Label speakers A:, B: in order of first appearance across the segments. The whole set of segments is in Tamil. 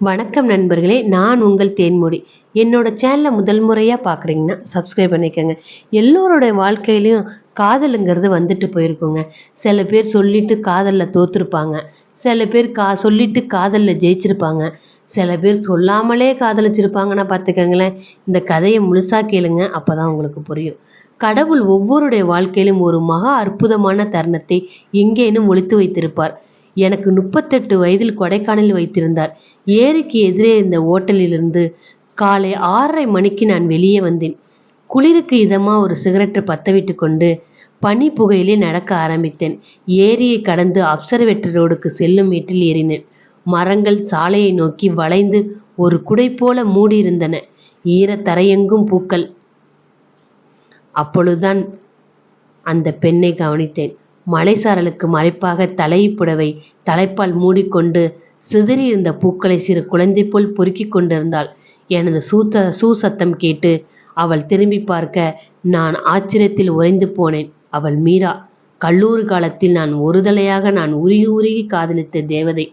A: வணக்கம் நண்பர்களே நான் உங்கள் தேன்மொழி என்னோட சேனலை முதல் முறையாக பார்க்குறீங்கன்னா சப்ஸ்கிரைப் பண்ணிக்கோங்க. எல்லோருடைய வாழ்க்கையிலையும் காதலுங்கிறது வந்துட்டு போயிருக்குங்க. சில பேர் சொல்லிட்டு காதலில் தோற்றுருப்பாங்க சில பேர் கா சொல்லிட்டு காதலில் ஜெயிச்சிருப்பாங்க. சில பேர் சொல்லாமலே காதலிச்சிருப்பாங்கன்னா பார்த்துக்கோங்களேன் இந்த கதையை முழுசாக கேளுங்க அப்போ தான் உங்களுக்கு புரியும். கடவுள் ஒவ்வொருடைய வாழ்க்கையிலும் ஒரு மகா அற்புதமான தருணத்தை எங்கேனும் ஒழித்து வைத்திருப்பார். எனக்கு முப்பத்தெட்டு வயதில் கொடைக்கானலில் வைத்திருந்தார். ஏரிக்கு எதிரே இருந்த ஓட்டலிலிருந்து காலை ஆறரை மணிக்கு நான் வெளியே வந்தேன். குளிருக்கு இதமாக ஒரு சிகரெட்டை பத்தவிட்டு கொண்டு பனி புகையிலே நடக்க ஆரம்பித்தேன். ஏரியை கடந்து அப்சர்வேட்டரி ரோடுக்கு செல்லும் வீட்டில் ஏறினேன். மரங்கள் சாலையை நோக்கி வளைந்து ஒரு குடை போல மூடியிருந்தன. ஈரத்தரையெங்கும் பூக்கள். அப்பொழுதுதான் அந்த பெண்ணை கவனித்தேன். மலைசாரலுக்கு மறைப்பாக தலைப்புடவை தலைப்பால் மூடிக்கொண்டு சிதறியிருந்த பூக்களை சிறு குழந்தை போல் பொறுக்கிக் கொண்டிருந்தாள். எனது சூத்த சூசத்தம் கேட்டு அவள் திரும்பி பார்க்க நான் ஆச்சரியத்தில் உறைந்து போனேன். அவள் மீரா கல்லூரி காலத்தில் நான் ஒருதலையாக நான் உருகி உருகி காதலித்த தேவதை.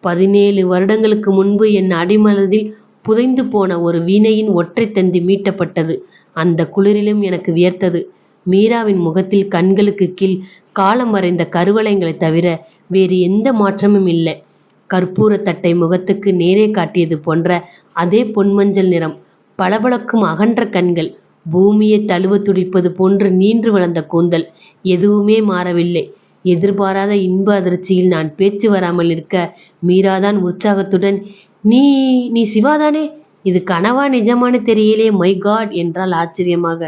A: பதினேழு வருடங்களுக்கு முன்பு என் அடிமனதில் புதைந்து போன ஒரு வீணையின் ஒற்றை தந்தி மீட்டப்பட்டது. அந்த குளிரிலும் எனக்கு வியர்த்தது. மீராவின் முகத்தில் கண்களுக்கு கீழ் காலம் மறைந்த கருவளையங்களை தவிர வேறு எந்த மாற்றமும் இல்லை. கற்பூர தட்டை முகத்துக்கு நேரே காட்டியது போன்ற அதே பொன்மஞ்சள் நிறம் பளபளக்கும் அகன்ற கண்கள் பூமியை தழுவ துடிப்பது போன்று நீண்டு வளர்ந்த கூந்தல் எதுவுமே மாறவில்லை. எதிர்பாராத இன்ப அதிர்ச்சியில் நான் பேச்சு வராமல் இருக்க மீராதான் உற்சாகத்துடன் நீ நீ சிவாதானே? இது கனவா நிஜமானு தெரியலே மை காட் என்றால் ஆச்சரியமாக.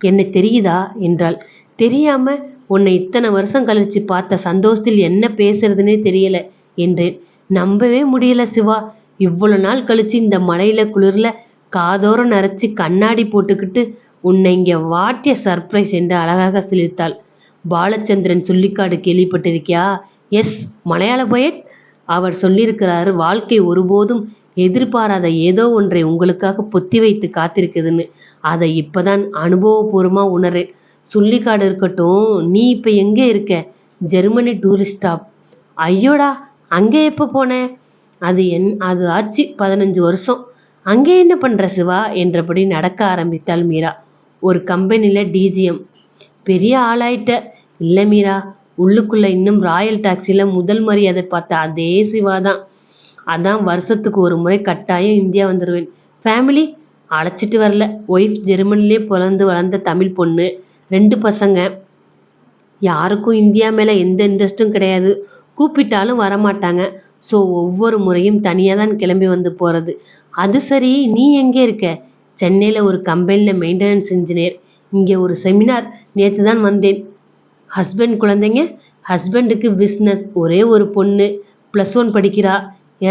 A: என்ன தெரியுதா? என்றாள். தெரியாம உன்னை இத்தனை வருஷம் கழிச்சு பார்த்த சந்தோஷத்தில் என்ன பேசுறதுன்னே தெரியல என்றேன் நம்பவே முடியல சிவா. இவ்வளவு நாள் கழிச்சு இந்த மலையில குளிர்ல காதோரம் நரைச்சி கண்ணாடி போட்டுக்கிட்டு உன்னை இங்க வாட்டிய சர்ப்ரைஸ் என்று அழகாக சிலிர்த்தாள் பாலச்சந்திரன் சொல்லிக்காடு கேள்விப்பட்டிருக்கியா? எஸ் மலையாள போயட் அவர் சொல்லியிருக்கிறாரு வாழ்க்கை ஒருபோதும் எதிர்பாராத ஏதோ ஒன்றை உங்களுக்காக பொத்தி வைத்து காத்திருக்குதுன்னு. அதை இப்பதான் அனுபவபூர்வமா உணர்றேன். சுள்ளிக்காடு இருக்கட்டும் நீ இப்போ எங்கே இருக்க? ஜெர்மனி டூரிஸ்ட் ஸ்டாப் ஐயோடா அங்கே எப்போ போன? அது என் அது ஆச்சு பதினஞ்சு வருஷம். அங்கே என்ன பண்ணுற சிவா? என்றபடி நடக்க ஆரம்பித்தாள் மீரா. ஒரு கம்பெனியில் டிஜிஎம் பெரிய ஆளாயிட்ட. இல்லை மீரா உள்ளுக்குள்ளே இன்னும் ராயல் டாக்ஸியில் முதல் மரியாதை பார்த்த அதே சிவா தான் அதான் வருஷத்துக்கு ஒரு முறை கட்டாயம் இந்தியா வந்துடுவேன் ஃபேமிலி அழைச்சிட்டு வரல. ஒய்ஃப் ஜெர்மனிலே பிறந்து வளர்ந்த தமிழ் பொண்ணு. ரெண்டு பசங்க. யாருக்கும் இந்தியா மேலே எந்த இன்ட்ரெஸ்ட்டும் கிடையாது. கூப்பிட்டாலும் வரமாட்டாங்க. ஸோ ஒவ்வொரு முறையும் தனியாக தான் கிளம்பி வந்து போகிறது அது சரி நீ எங்கே இருக்க? சென்னையில் ஒரு கம்பெனியில் மெயின்டெனன்ஸ் இன்ஜினியர் இங்கே ஒரு செமினார் நேற்று தான் வந்தேன். ஹஸ்பண்ட் குழந்தைங்க ஹஸ்பண்டுக்கு பிஸ்னஸ் ஒரே ஒரு பொண்ணு. ப்ளஸ் ஒன் படிக்கிறா.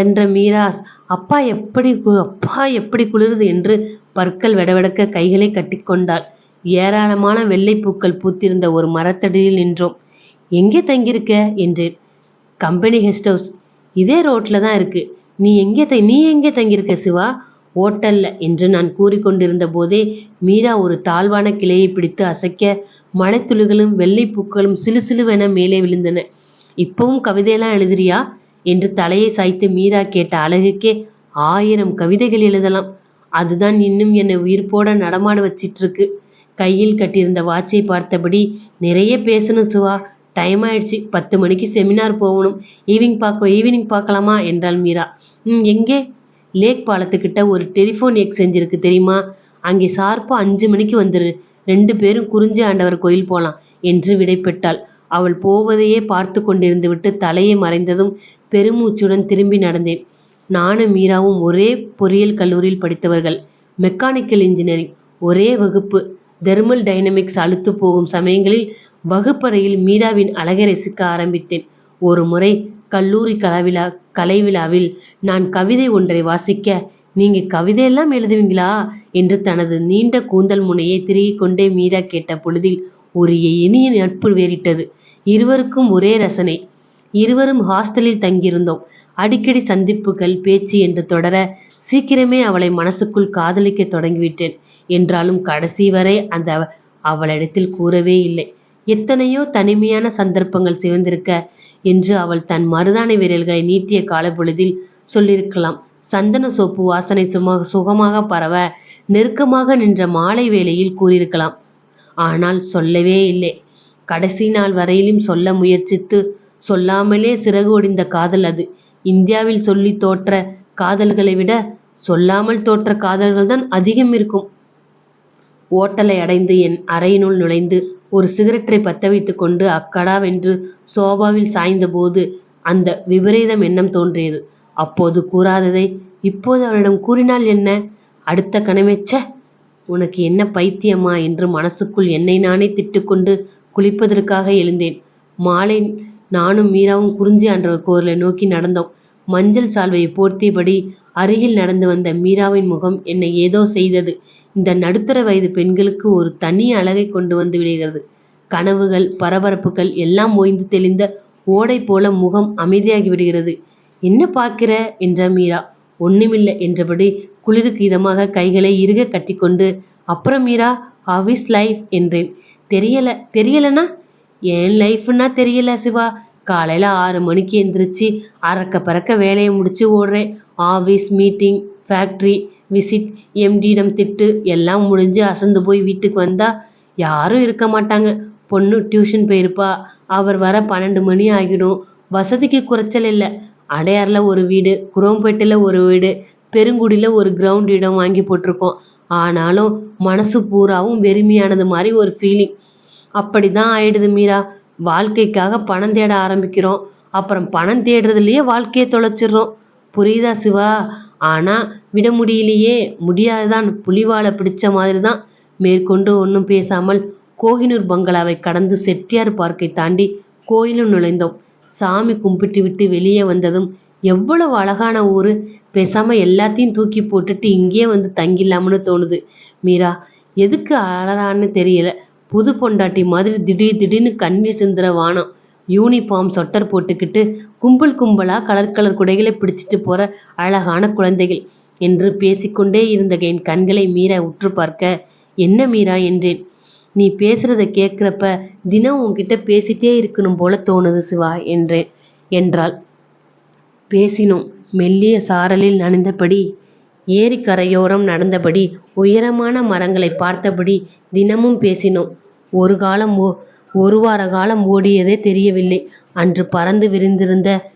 A: என்ற மீராஸ் அப்பா எப்படி அப்பா எப்படி குளிருது என்று பற்கள் வெடவெடக்க கைகளை கட்டிக்கொண்டாள். ஏராளமான வெள்ளைப்பூக்கள் பூத்திருந்த ஒரு மரத்தடியில் நின்றோம். எங்கே தங்கியிருக்க? என்றேன். Company guest house. இதே ரோட்டில் தான் இருக்கு. நீ எங்கே த நீ எங்கே தங்கியிருக்க சிவா? ஓட்டல்ல என்று நான் கூறிக்கொண்டிருந்த போதே மீரா ஒரு தாழ்வான கிளையை பிடித்து அசைக்க மலைத்துளிகளும் வெள்ளைப்பூக்களும் சிலுசிலுவென சிலு சிலுவென மேலே விழுந்தன. இப்பவும் கவிதையெல்லாம் எழுதுறியா? என்று தலையை சாய்த்து மீரா கேட்ட அழகுக்கே ஆயிரம் கவிதைகள் எழுதலாம். அதுதான் இன்னும் என்னை உயிர்ப்போட நடமாட வச்சிட்டு இருக்கு கையில் கட்டியிருந்த வாட்சை பார்த்தபடி நிறைய பேசணும் சிவா. டைம் ஆயிடுச்சு. பத்து மணிக்கு செமினார் போகணும். ஈவினிங் பார்க்க ஈவினிங் பார்க்கலாமா? என்றாள் மீரா. ம் எங்கே? லேக் பாலத்துக்கிட்ட ஒரு டெலிஃபோன் எக்ஸ்சேஞ்ச் இருக்கு தெரியுமா? அங்கே ஷார்ப்பாக அஞ்சு மணிக்கு வந்துரு. ரெண்டு பேரும் குறிஞ்சி ஆண்டவர் கோயில் போகலாம் என்று விடைபெற்றாள். அவள் போவதையே பார்த்து கொண்டிருந்து விட்டு தலையை மறைந்ததும் பெருமூச்சுடன் திரும்பி நடந்தேன். நானும் மீராவும் ஒரே பொறியியல் கல்லூரியில் படித்தவர்கள். Mechanical engineering. ஒரே வகுப்பு. தெர்மல் டைனமிக்ஸ் அழுத்து போகும் சமயங்களில் வகுப்பறையில் மீராவின் அழகை ரசிக்க ஆரம்பித்தேன். ஒரு முறை கல்லூரி கலவிழா கலை விழாவில் நான் கவிதை ஒன்றை வாசிக்க நீங்க கவிதையெல்லாம் எழுதுவீங்களா? என்று தனது நீண்ட கூந்தல் முனையை திருகிக் கொண்டே மீரா கேட்ட பொழுதில் ஒரு இனிய நட்பு வேறிட்டது. இருவருக்கும் ஒரே ரசனை. இருவரும் ஹாஸ்டலில் தங்கியிருந்தோம். அடிக்கடி சந்திப்புகள் பேச்சு என்று தொடர சீக்கிரமே அவளை மனசுக்குள் காதலிக்க தொடங்கிவிட்டேன். என்றாலும் கடைசி வரை அந்த அவளிடத்தில் கூறவே இல்லை. எத்தனையோ தனிமையான சந்தர்ப்பங்கள் சிவந்திருக்க என்று அவள் தன் மருதாணி விரல்களை நீட்டிய காலப்பொழுதில் சொல்லியிருக்கலாம். சந்தன சோப்பு வாசனை சும சுகமாக பரவ நெருக்கமாக நின்ற மாலை வேளையில் கூறியிருக்கலாம். ஆனால் சொல்லவே இல்லை. கடைசி நாள் வரையிலும் சொல்ல முயற்சித்து சொல்லாமலே சிறகு ஒடிந்த காதல் அது. இந்தியாவில் சொல்லி தோற்ற காதல்களை விட சொல்லாமல் தோற்ற காதல்கள் தான் அதிகம் இருக்கும். ஓட்டலை அடைந்து என் அறையினுள் நுழைந்து ஒரு சிகரெட்டை பத்த வைத்துக் கொண்டு அக்கடாவென்று சோபாவில் சாய்ந்தபோது அந்த விபரீதம் எண்ணம் தோன்றியது. அப்போது கூறாததை இப்போது அவளிடம் கூறினால் என்ன? அடுத்த கணமேச்ச உனக்கு என்ன பைத்தியமா? என்று மனசுக்குள் என்னை நானே திட்டுக்கொண்டு குளிப்பதற்காக எழுந்தேன். மாலை நானும் மீராவும் குறிஞ்சி ஆண்டவர் கோவிலை நோக்கி நடந்தோம். மஞ்சள் சால்வையை போர்த்தியபடி அருகில் நடந்து வந்த மீராவின் முகம் என்னை ஏதோ செய்தது. இந்த நடுத்தர வயது பெண்களுக்கு ஒரு தனி அழகை கொண்டு வந்து விடுகிறது. கனவுகள் பரபரப்புகள் எல்லாம் ஓய்ந்து தெளிந்த ஓடை போல முகம் அமைதியாகி விடுகிறது. என்ன பார்க்கிற? என்ற மீரா. ஒண்ணுமில்லை என்றபடி குளிருக்கு இதமாக கைகளை இறுக கட்டிக்கொண்டு அப்புறம் மீரா ஆஃபீஸ் லைஃப் என்றேன். தெரியல தெரியலனா? என் லைஃப்னா தெரியல சிவா. காலையில் ஆறு மணிக்கு எந்திரிச்சு அறக்க பறக்க வேலையை முடிச்சு ஓடுறேன். ஆஃபீஸ் மீட்டிங் ஃபேக்ட்ரி விசிட் எம்டியிடம் திட்டு எல்லாம் முடிஞ்சு அசந்து போய் வீட்டுக்கு வந்தால் யாரும் இருக்க மாட்டாங்க. பொண்ணு டியூஷன் போயிருப்பா. அவர் வர பன்னெண்டு மணி ஆகிடும். வசதிக்கு குறைச்சல் இல்லை. அடையாறில் ஒரு வீடு குரோம்பேட்டையில் ஒரு வீடு பெருங்குடியில் ஒரு கிரவுண்ட் இடம் வாங்கி போட்டிருக்கோம். ஆனாலும் மனசு பூராவும் வெறுமையானது மாதிரி ஒரு ஃபீலிங் அப்படி தான் ஆயிடுது மீரா. வாழ்க்கைக்காக பணம் தேட ஆரம்பிக்கிறோம். அப்புறம் பணம் தேடுறதுலையே வாழ்க்கையை தொலைச்சிடுறோம். புரியுதா சிவா? ஆனால் விட முடியலையே. முடியாதுதான். புலிவாலை பிடிச்ச மாதிரி தான் மேற்கொண்டு ஒன்றும் பேசாமல் கோகினூர் பங்களாவை கடந்து செட்டியார் பார்க்கை தாண்டி கோயிலும் நுழைந்தோம். சாமி கும்பிட்டு விட்டு வெளியே வந்ததும் எவ்வளவு அழகான ஊர். பேசாமல் எல்லாத்தையும் தூக்கி போட்டுட்டு இங்கேயே வந்து தங்கிடலாம்னு தோணுது. மீரா எதுக்கு அழறான்னு தெரியல. புது பொண்டாட்டி மாதிரி திடீர் திடீர்னு கண்ணீர் சிந்துற வானம். யூனிஃபார்ம் சொட்டர் போட்டுக்கிட்டு கும்பல் கும்பலாக கலர் கலர் குடைகளை பிடிச்சிட்டு போகிற அழகான குழந்தைகள் என்று பேசிக்கொண்டே இருந்த என் கண்களை மீரா உற்று பார்க்க என்ன மீரா? என்றேன். நீ பேசுறத கேட்குறப்ப தினம் உன்கிட்ட பேசிட்டே இருக்கணும் போல தோணுது சிவா என்றேன். என்றாள். பேசினோம். மெல்லிய சாரலில் நனைந்தபடி ஏரிக்கரையோரம் நடந்தபடி உயரமான மரங்களை பார்த்தபடி தினமும் பேசினோம். ஒரு காலம் ஓ ஒரு வார காலம் ஓடியதே தெரியவில்லை. அன்று பறந்து விரிந்திருந்த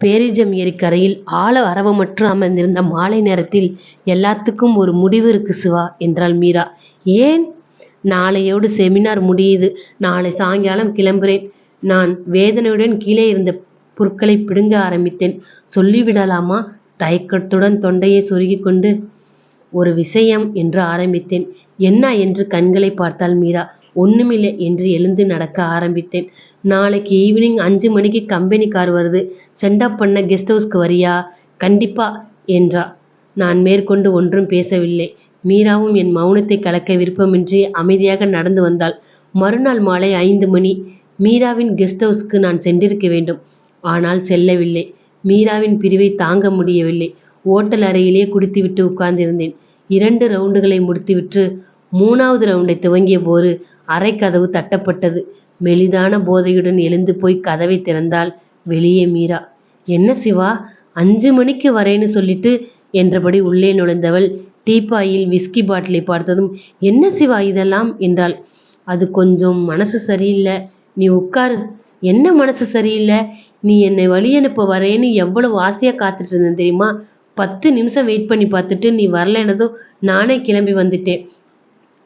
A: பேரிஜம் ஏரிக்கரையில் ஆழ அரவமற்று அமர்ந்திருந்த மாலை நேரத்தில் எல்லாத்துக்கும் ஒரு முடிவு இருக்கு சிவா என்றாள் மீரா. ஏன்? நாளையோடு செமினார் முடியுது. நாளை சாயங்காலம் கிளம்புறேன். நான் வேதனையுடன் கீழே இருந்த புற்களை பிடுங்க ஆரம்பித்தேன். சொல்லிவிடலாமா? தயக்கத்துடன் தொண்டையை சொருகிக் கொண்டு ஒரு விஷயம் என்று ஆரம்பித்தேன். என்ன என்று கண்களை பார்த்தால் மீரா. ஒண்ணுமில்லை என்று எழுந்து நடக்க ஆரம்பித்தேன். நாளைக்கு ஈவினிங் அஞ்சு மணிக்கு கம்பெனி கார் வருது. சென்டப் பண்ண கெஸ்ட் ஹவுஸ்க்கு வரியா? கண்டிப்பா என்றா. நான் மேற்கொண்டு ஒன்றும் பேசவில்லை. மீராவும் என் மௌனத்தை கலக்க விருப்பமின்றி அமைதியாக நடந்து வந்தாள். மறுநாள் மாலை ஐந்து மணி. மீராவின் கெஸ்ட் ஹவுஸ்க்கு நான் சென்றிருக்க வேண்டும். ஆனால் செல்லவில்லை. மீராவின் பிரிவை தாங்க முடியவில்லை. ஓட்டல் அறையிலே குடித்துவிட்டு உட்கார்ந்திருந்தேன். இரண்டு ரவுண்டுகளை முடித்துவிட்டு மூணாவது ரவுண்டை துவங்கிய போது அரைக்கதவு கதவு தட்டப்பட்டது. மெலிதான போதையுடன் எழுந்து போய் கதவை திறந்தால் வெளியே மீரா. என்ன சிவா? அஞ்சு மணிக்கு வரேன்னு சொல்லிட்டு என்றபடி உள்ளே நுழைந்தவள் டீப்பாயில் விஸ்கி பாட்டிலை பார்த்ததும் என்ன சிவா இதெல்லாம்? என்றாள். அது கொஞ்சம் மனசு சரியில்லை. நீ உட்காரு. என்ன மனசு சரியில்லை? நீ என்னை வழி அனுப்ப வரேன்னு எவ்வளவு ஆசையாக காத்துட்டு இருந்தேன் தெரியுமா? பத்து நிமிஷம் வெயிட் பண்ணி பார்த்துட்டு நீ வரலைனதும் நானே கிளம்பி வந்துட்டேன்.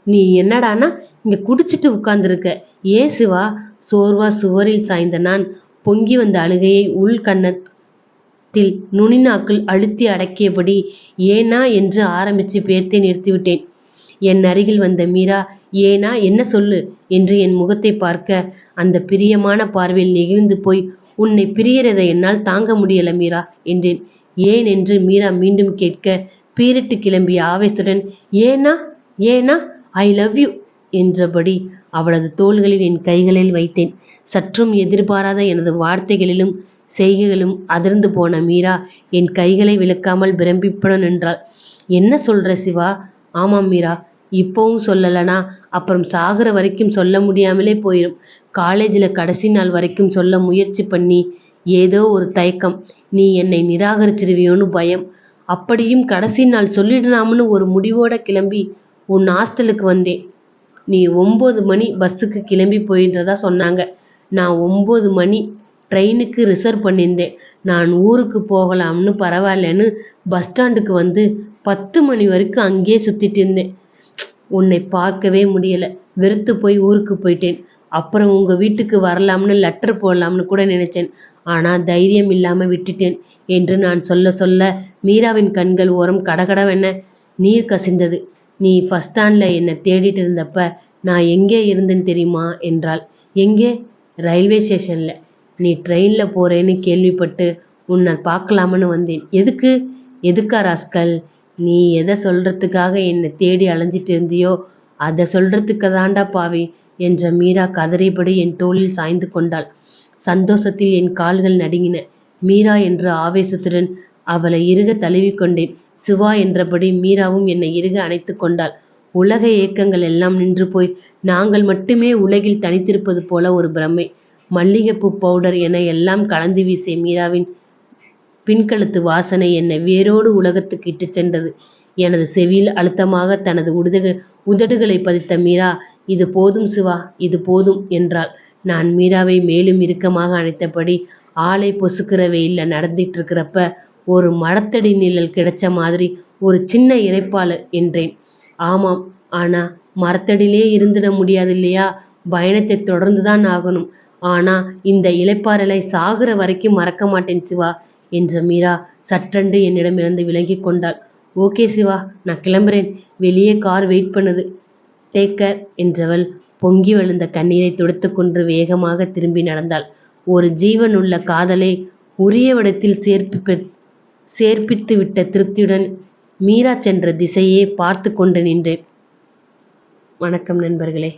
A: நீ என்னடானா இங்கே குடிச்சிட்டு உட்கார்ந்துருக்க. ஏ சிவா சோர்வா சுவரில் சாய்ந்த நான் பொங்கி வந்த அழுகையை உள் கன்னத்தில் நுனிநாக்கில் அழுத்தி அடக்கியபடி ஏனா என்று ஆரம்பித்து பேர்த்தை நிறுத்திவிட்டேன். என் அருகில் வந்த மீரா ஏனா என்ன சொல்லு என்று என் முகத்தை பார்க்க அந்த பிரியமான பார்வையில் நெகிழ்ந்து போய் உன்னை பிரியறதை என்னால் தாங்க முடியல மீரா என்றேன். ஏன்? என்று மீரா மீண்டும் கேட்க பீரிட்டு கிளம்பிய ஆவேசத்துடன் ஏனா ஏனா ஐ லவ் யூ என்றபடி அவளது தோள்களில் என் கைகளில் வைத்தேன். சற்றும் எதிர்பாராத எனது வார்த்தைகளிலும் செய்கைகளும் அதிர்ந்து போன மீரா என் கைகளை விளக்காமல் பிரமிப்புடன் நின்றாள். என்ன சொல்ற சிவா? ஆமாம் மீரா இப்போவும் சொல்லலனா? அப்புறம் சாகுற வரைக்கும் சொல்ல முடியாமலே போயிடும் காலேஜில் கடைசி நாள் வரைக்கும் சொல்ல முயற்சி பண்ணி ஏதோ ஒரு தயக்கம். நீ என்னை நிராகரிச்சிருவியோன்னு பயம். அப்படியும் கடைசி நாள் சொல்லிடலாம்னு ஒரு முடிவோட கிளம்பி உன் ஹாஸ்டலுக்கு வந்தேன். நீ ஒம்பது மணி பஸ்ஸுக்கு கிளம்பி போயின்றதா சொன்னாங்க. நான் ஒம்பது மணி ட்ரெயினுக்கு ரிசர்வ் பண்ணியிருந்தேன். நான் ஊருக்கு போகலாம்னு பரவாயில்லன்னு பஸ் ஸ்டாண்டுக்கு வந்து பத்து மணி வரைக்கும் அங்கேயே சுற்றிட்டு இருந்தேன். உன்னை பார்க்கவே முடியலை. வெறுத்து போய் ஊருக்கு போயிட்டேன். அப்புறம் உங்கள் வீட்டுக்கு வரலாம்னு லெட்டர் போடலாம்னு கூட நினைச்சேன். ஆனால் தைரியம் இல்லாமல் விட்டுட்டேன் என்று நான் சொல்ல சொல்ல மீராவின் கண்கள் ஓரம் கடகடவென நீர் கசிந்தது. நீ ஃபஸ்ட் ஸ்டாண்டில் என்னை தேடிட்டு இருந்தப்ப நான் எங்கே இருந்தேன்னு தெரியுமா? என்றாள். எங்கே? ரயில்வே ஸ்டேஷனில் நீ ட்ரெயினில் போகிறேன்னு கேள்விப்பட்டு உன்னை பார்க்கலாம்னு வந்தேன். எதுக்கு? எதுக்கா ராஸ்கல்? நீ எதை சொல்கிறதுக்காக என்னை தேடி அலைஞ்சிட்டு இருந்தியோ அதை சொல்கிறதுக்கு தாண்டா பாவி என்ற மீரா கதறிபடி என் தோளில் சாய்ந்து கொண்டாள். சந்தோஷத்தில் என் கால்கள் நடுங்கின. மீரா என்ற ஆவேசத்துடன் அவளை இறுக தழுவிக்கொண்டேன். சிவா என்றபடி மீராவும் என்னை இறுக அணைத்து கொண்டாள். உலக இயக்கங்கள் எல்லாம் நின்று போய் நாங்கள் மட்டுமே உலகில் தனித்திருப்பது போல ஒரு பிரமை மல்லிகைப்பூ பவுடர் என எல்லாம் கலந்து வீசிய மீராவின் பின்கழுத்து வாசனை என்னை வேரோடு உலகத்துக்கு இட்டு சென்றது. எனது செவியில் அழுத்தமாக தனது உடுத உதடுகளை பதித்த மீரா இது போதும் சிவா இது போதும் என்றாள். நான் மீராவை மேலும் இறுக்கமாக அணைத்தபடி ஆளை பொசுக்கிற வெயில்ல நடந்துட்டு இருக்கிறப்ப ஒரு மரத்தடி நிழல் கிடைச்ச மாதிரி ஒரு சின்ன இறைப்பால் என்றேன். ஆமாம் ஆனா மரத்தடியிலே இருந்துட முடியாது இல்லையா? பயணத்தை தொடர்ந்து தான் ஆகணும். ஆனா இந்த இலைப்பாறலை சாகுற வரைக்கும் மறக்க மாட்டேன் சிவா என்ற மீரா சற்றென்று என்னிடமிருந்து விலகி கொண்டாள். ஓகே சிவா நான் கிளம்புறேன். வெளியே கார் வெயிட் பண்ணுது. டேக் கேர் என்றவள் பொங்கி விழுந்த கண்ணீரை துடைத்து கொண்டு வேகமாக திரும்பி நடந்தாள். ஒரு ஜீவன் உள்ள காதலை உரிய விடத்தில் சேர்ப்பு சேர்ப்பித்து விட்ட திருப்தியுடன் மீரா சென்ற திசையே பார்த்து கொண்டு நின்றேன் வணக்கம் நண்பர்களே.